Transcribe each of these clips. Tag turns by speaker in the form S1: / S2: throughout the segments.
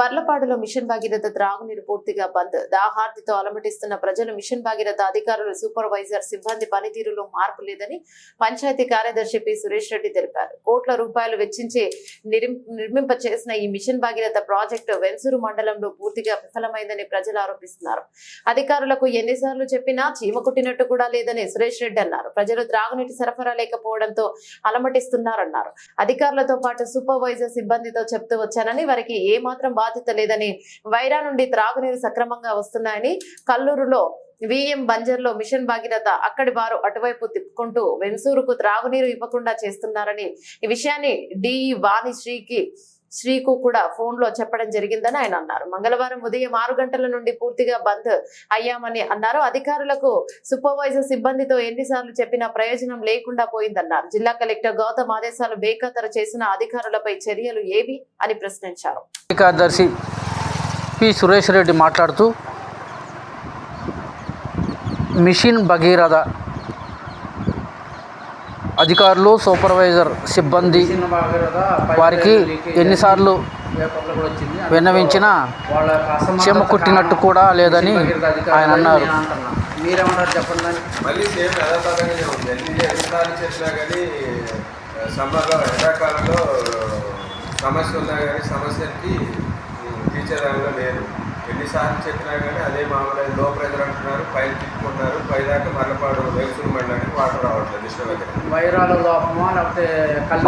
S1: మర్లపాడులో machine Bhagiratha త్రాగునీరు పూర్తిగా బంద్. దాహార్తితో అలమటిస్తున్న ప్రజలు మిషన్ భాగీరథ అధికారులు సూపర్వైజర్ సిబ్బంది పనితీరులో మార్పు లేదని పంచాయతీ కార్యదర్శి పి. సురేష్ రెడ్డి తెలిపారు. కోట్ల రూపాయలు వెచ్చించి నిర్మింప చేసిన ఈ మిషన్ భాగీరథ ప్రాజెక్టు వెన్సూరు మండలంలో పూర్తిగా విఫలమైందని ప్రజలు ఆరోపిస్తున్నారు. అధికారులకు ఎన్నిసార్లు చెప్పినా చీమ కుట్టినట్టు కూడా లేదని సురేష్ రెడ్డి అన్నారు. ప్రజలు త్రాగునీటి సరఫరా లేకపోవడంతో అలమటిస్తున్నారన్నారు. అధికారులతో పాటు సూపర్వైజర్ సిబ్బందితో చెప్తూ వచ్చానని వారికి ఏ మాత్రం బాధ్యత లేదని వైరా నుండి త్రాగునీరు సక్రమంగా వస్తున్నాయని కల్లూరులో విఎం బంజర్లో మిషన్ భాగీరథ అక్కడి వారు అటువైపు తిప్పుకుంటూ వెన్సూరుకు త్రాగునీరు ఇవ్వకుండా చేస్తున్నారని ఈ విషయాన్ని డిఈ వాణి శ్రీకు కూడా ఫోన్లో చెప్పడం జరిగిందని ఆయన అన్నారు. మంగళవారం ఉదయం ఆరు గంటల నుండి పూర్తిగా బంద్ అయ్యామని అన్నారు. అధికారులకు సూపర్వైజర్ సిబ్బందితో ఎన్నిసార్లు చెప్పినా ప్రయోజనం లేకుండా పోయిందన్నారు. జిల్లా కలెక్టర్ గౌతమ్ ఆదేశాలు బేఖాతరు చేసిన అధికారులపై చర్యలు ఏవి అని ప్రశ్నించారు.
S2: కార్యదర్శి పి. సురేష్ రెడ్డి మాట్లాడుతూ మిషన్ భగీరథ అధికారులు సూపర్వైజర్ సిబ్బంది వారికి ఎన్నిసార్లు విన్నవించినా చెమ కుట్టినట్టు కూడా లేదని ఆయన అన్నారు.
S3: మీరేమన్నారు చెప్పండి దాన్ని
S4: మళ్ళీ సేమ్ యథాతథంగానే ఉంది. ఎన్ని ఎన్నిసార్లు చెప్పినా కానీ సమ్మర్లో ఎండాకాలంలో సమస్య ఉన్నా కానీ సమస్యకి తీర్చేదానిలో లేదు. ఎన్నిసార్లు చెప్పినా కానీ అదే మామూలు. లో ప్రెజర్ అంటున్నారు పైన తిప్పుకుంటున్నారు పైదాకా మరలపాడు వేసుకుని మండలానికి వాటర్ రావట్లేదు దగ్గర.
S3: వైరాల లోపమా లేకపోతే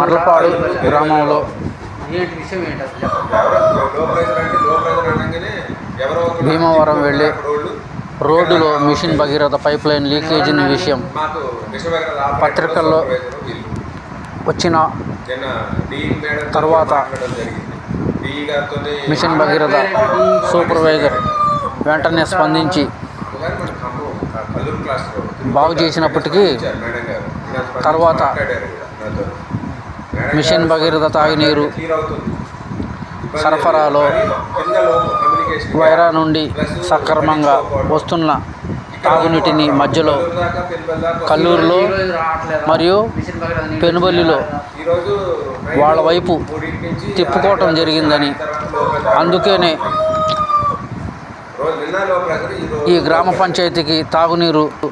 S2: మర్లపాడు గ్రామంలో.
S3: ఏంటి విషయం ఏంటి అసలు
S4: లో ప్రెజర్ అంటే లో ప్రెజర్ అనగానే ఎవరో ఒకరు
S2: భీమవరం వెళ్ళే
S4: రోడ్లు.
S2: రోడ్డులో mission Bhagiratha pipe line leakage విషయం.
S4: మాకు దగ్గర
S2: పత్రికల్లో వచ్చిన
S4: నిన్న డిఈ మేడం
S2: తర్వాత
S4: మాట్లాడడం జరిగింది.
S2: మిషన్ భగీరథ సూపర్వైజర్ వెంటనే స్పందించి బాగు చేసినప్పటికీ తర్వాత మిషన్ భగీరథ తాగినీరు సరఫరాలో వైరా నుండి సక్రమంగా వస్తున్న తాగునీటిని మధ్యలో కల్లూరులో మరియు పెనుబల్లిలో వాళ్ళ వైపు తిప్పుకోవటం జరిగిందని అందుకనే ఈ గ్రామ పంచాయతీకి తాగునీరు